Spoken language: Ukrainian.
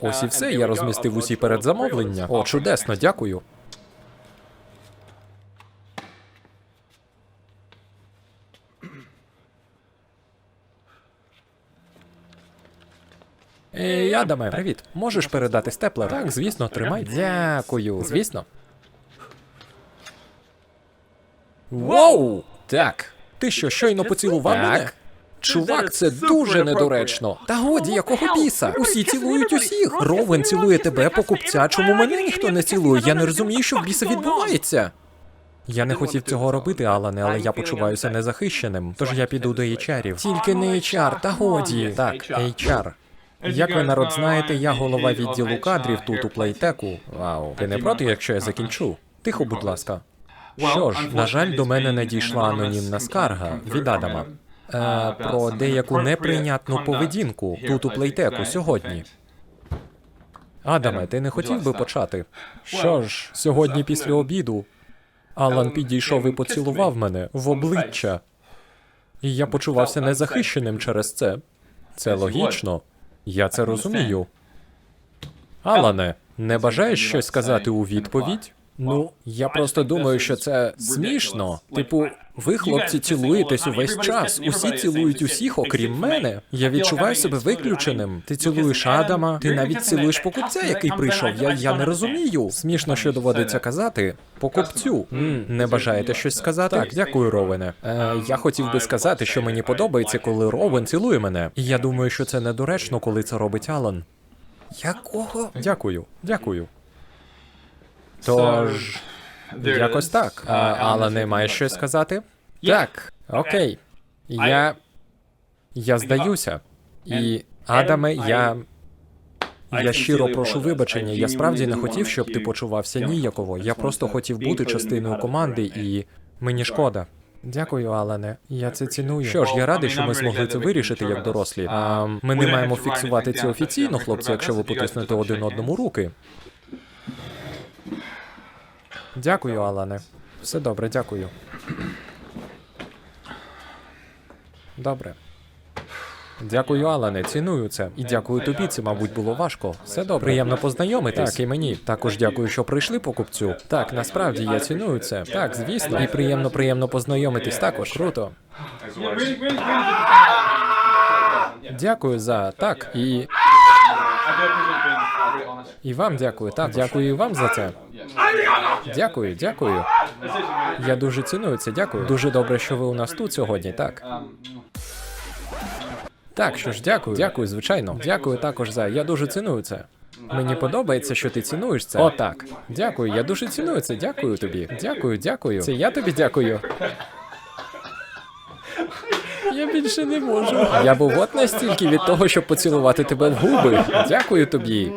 Ось і все, я розмістив усі передзамовлення. О, чудесно, дякую. Ей, Адаме, привіт. Можеш передати степлер? Так, звісно, тримай. Дякую. Звісно. Воу! Так. Ти що, щойно поцілував мене? Чувак, це дуже недоречно. Та годі, якого біса? Усі цілують усіх. Ровен цілує тебе, покупця. Чому мене ніхто не цілує? Я не розумію, що в біса відбувається. Я не хотів цього робити, Алане, але я почуваюся незахищеним. Тож я піду до HR-ів. Тільки не HR, та годі. Так, HR. Як ви народ знаєте, я голова відділу кадрів тут у плейтеку. Вау. Ти не проти, якщо я закінчу? Тихо, будь ласка. Що ж, на жаль, до мене надійшла анонімна скарга від Адама. Е, про деяку неприйнятну поведінку тут у плейтеку сьогодні. Адаме, ти не хотів би почати? Що ж, сьогодні після обіду Алан підійшов і поцілував мене в обличчя. І я почувався незахищеним через це. Це логічно. Я це розумію. Алане, не бажаєш щось сказати у відповідь? Ну, я просто думаю, що це смішно. Типу, ви, хлопці, цілуєтесь увесь час. Усі цілують усіх, окрім мене. Я відчуваю себе виключеним. Ти цілуєш Адама, ти навіть цілуєш покупця, який прийшов. Я, я не розумію. Смішно, що доводиться казати. Покупцю. М, не бажаєте щось сказати? Так, дякую, Ровене. Е, я хотів би сказати, що мені подобається, коли Ровен цілує мене. І я думаю, що це недоречно, коли це робить Алан. Якого? Дякую, дякую. Тож. Якось так. А, Алане, маєш щось сказати? Так, окей. Я. Я здаюся. І. Адаме, я. Я щиро прошу вибачення. Я справді не хотів, щоб ти почувався ніяково. Я просто хотів бути частиною команди і. Мені шкода. Дякую, Алане. Я це ціную. Що ж, я радий, що ми змогли це вирішити як дорослі. А ми не маємо фіксувати це офіційно, хлопці, якщо ви потиснете один одному руки. Дякую, Алане. Все добре, дякую. Добре. Дякую, Алане, ціную це. І дякую тобі, це, мабуть, було важко. Все добре. Приємно познайомитись. Так, і мені. Також дякую, що прийшли покупцю. Так, насправді я ціную це. Так, звісно. І приємно, приємно познайомитись також. Круто. Дякую за так. І. І вам дякую. Так, дякую і вам за це. Дякую, дякую. Я дуже ціную це, дякую. Дуже добре, що ви у нас тут сьогодні, так. Так, що ж, дякую. Дякую, звичайно. Дякую також за. Я дуже ціную це. Мені подобається, що ти цінуєш це. О, так. Дякую, я дуже ціную це. Дякую тобі. Дякую, дякую. Це я тобі дякую. Я більше не можу. Я був от настільки від того, щоб поцілувати тебе в губи. Дякую тобі.